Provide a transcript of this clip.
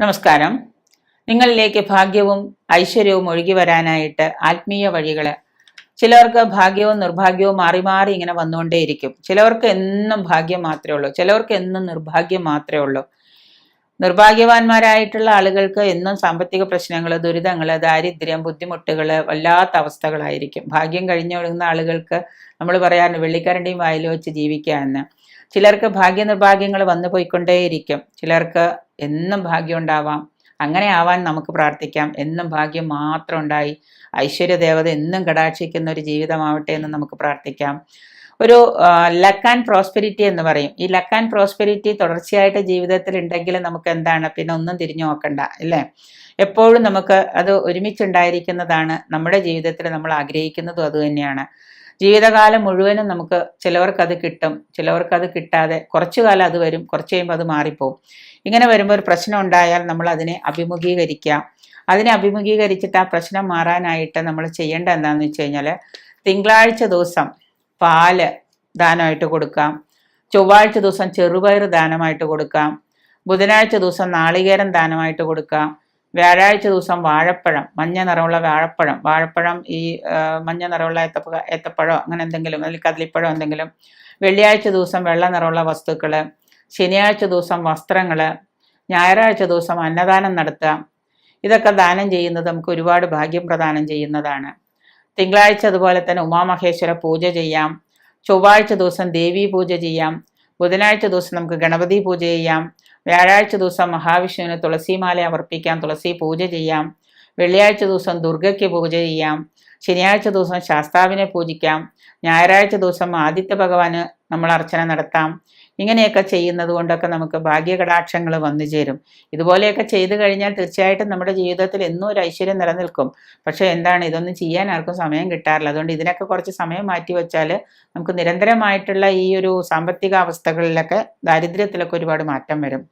നമസ്കാരം. നിങ്ങളിലേക്ക് ഭാഗ്യവും ഐശ്വര്യവും ഒഴുകി വരാനായിട്ട് ആത്മീയ വഴികൾ ചിലവർക്ക് ഭാഗ്യവും നിർഭാഗ്യവും മാറി മാറി ഇങ്ങനെ വന്നുകൊണ്ടേയിരിക്കും. ചിലവർക്ക് എന്നും ഭാഗ്യം മാത്രമേ ഉള്ളൂ. ചിലവർക്ക് എന്നും നിർഭാഗ്യം മാത്രമേ ഉള്ളൂ. നിർഭാഗ്യവാന്മാരായിട്ടുള്ള ആളുകൾക്ക് എന്നും സാമ്പത്തിക പ്രശ്നങ്ങൾ ദുരിതങ്ങൾ ദാരിദ്ര്യം ബുദ്ധിമുട്ടുകൾ വല്ലാത്ത അവസ്ഥകളായിരിക്കും. ഭാഗ്യം കഴിഞ്ഞൊഴുകുന്ന ആളുകൾക്ക് നമ്മൾ പറയാറുണ്ട് വെള്ളിക്കരണ്ടിയും വായിൽ വെച്ച് ജീവിക്കുക എന്ന്. ചിലർക്ക് ഭാഗ്യനിർഭാഗ്യങ്ങൾ വന്നു പോയിക്കൊണ്ടേയിരിക്കും ചിലർക്ക് എന്നും ഭാഗ്യം ഉണ്ടാവാം. അങ്ങനെ ആവാൻ നമുക്ക് പ്രാർത്ഥിക്കാം. എന്നും ഭാഗ്യം മാത്രം ഉണ്ടായി. ഐശ്വര്യദേവത എന്നും കടാക്ഷിക്കുന്ന ഒരു ജീവിതമാവട്ടെ എന്ന് നമുക്ക് പ്രാർത്ഥിക്കാം. ഒരു ലക്ക് ആൻഡ് പ്രോസ്പെരിറ്റി എന്ന് പറയും. ഈ ലക്ക് ആൻഡ് പ്രോസ്പെരിറ്റി തുടർച്ചയായിട്ട് ജീവിതത്തിൽ ഉണ്ടെങ്കിൽ നമുക്ക് എന്താണ്? പിന്നെ ഒന്നും തിരിഞ്ഞു നോക്കണ്ട അല്ലേ? എപ്പോഴും നമുക്ക് അത് ഒരുമിച്ചുണ്ടായിരിക്കുന്നതാണ് നമ്മുടെ ജീവിതത്തിൽ നമ്മൾ ആഗ്രഹിക്കുന്നതും അതുതന്നെയാണ് ജീവിതകാലം മുഴുവനും നമുക്ക് ചിലവർക്ക് അത് കിട്ടും ചിലവർക്ക് അത് കിട്ടാതെ കുറച്ചു കാലം അത് വരും കുറച്ച് കഴിയുമ്പോൾ അത് മാറിപ്പോവും. ഇങ്ങനെ വരുമ്പോൾ ഒരു പ്രശ്നം ഉണ്ടായാൽ നമ്മൾ അതിനെ അഭിമുഖീകരിക്കുക അതിനെ അഭിമുഖീകരിച്ചിട്ട് ആ പ്രശ്നം മാറാനായിട്ട് നമ്മൾ ചെയ്യേണ്ട എന്താണെന്ന് വെച്ച് കഴിഞ്ഞാൽ തിങ്കളാഴ്ച ദിവസം പാൽ ദാനമായിട്ട് കൊടുക്കാം. ചൊവ്വാഴ്ച ദിവസം ചെറുപയർ ദാനമായിട്ട് കൊടുക്കാം. ബുധനാഴ്ച ദിവസം നാളികേരം ദാനമായിട്ട് കൊടുക്കാം. വ്യാഴാഴ്ച ദിവസം വാഴപ്പഴം മഞ്ഞ നിറമുള്ള വാഴപ്പഴം വാഴപ്പഴം ഈ മഞ്ഞ നിറമുള്ള ഏത്തപ്പ ഏത്തപ്പഴം അങ്ങനെ എന്തെങ്കിലും അല്ലെങ്കിൽ കദലിപ്പഴം എന്തെങ്കിലും വെള്ളിയാഴ്ച ദിവസം വെള്ള നിറമുള്ള വസ്തുക്കൾ ശനിയാഴ്ച ദിവസം വസ്ത്രങ്ങൾ ഞായറാഴ്ച ദിവസം അന്നദാനം നടത്തുക. ഇതൊക്കെ ദാനം ചെയ്യുന്നത് നമുക്ക് ഒരുപാട് ഭാഗ്യം പ്രദാനം ചെയ്യുന്നതാണ്. തിങ്കളാഴ്ച അതുപോലെ തന്നെ ഉമാമഹേശ്വര പൂജ ചെയ്യാം. ചൊവ്വാഴ്ച ദിവസം ദേവി പൂജ ചെയ്യാം. ബുധനാഴ്ച ദിവസം നമുക്ക് ഗണപതി പൂജ ചെയ്യാം. വ്യാഴാഴ്ച ദിവസം മഹാവിഷ്ണുവിന് തുളസിമാല അർപ്പിക്കാം തുളസി പൂജ ചെയ്യാം. വെള്ളിയാഴ്ച ദിവസം ദുർഗയ്ക്ക് പൂജ ചെയ്യാം. ശനിയാഴ്ച ദിവസം ശാസ്താവിനെ പൂജിക്കാം. ഞായറാഴ്ച ദിവസം ആദിത്യ ഭഗവാന് നമ്മൾ അർച്ചന നടത്താം. ഇങ്ങനെയൊക്കെ ചെയ്യുന്നത് കൊണ്ടൊക്കെ നമുക്ക് ഭാഗ്യകടാക്ഷങ്ങൾ വന്നു ചേരും. ഇതുപോലെയൊക്കെ ചെയ്തു കഴിഞ്ഞാൽ തീർച്ചയായിട്ടും നമ്മുടെ ജീവിതത്തിൽ എന്നും ഒരു ഐശ്വര്യം നിലനിൽക്കും. പക്ഷേ എന്താണ് ഇതൊന്നും ചെയ്യാൻ ആർക്കും സമയം കിട്ടാറില്ല. അതുകൊണ്ട് ഇതിനൊക്കെ കുറച്ച് സമയം മാറ്റി വെച്ചാൽ നമുക്ക് നിരന്തരമായിട്ടുള്ള ഈ ഒരു സാമ്പത്തിക അവസ്ഥകളിലൊക്കെ ദാരിദ്ര്യത്തിലൊക്കെ ഒരുപാട് മാറ്റം വരും.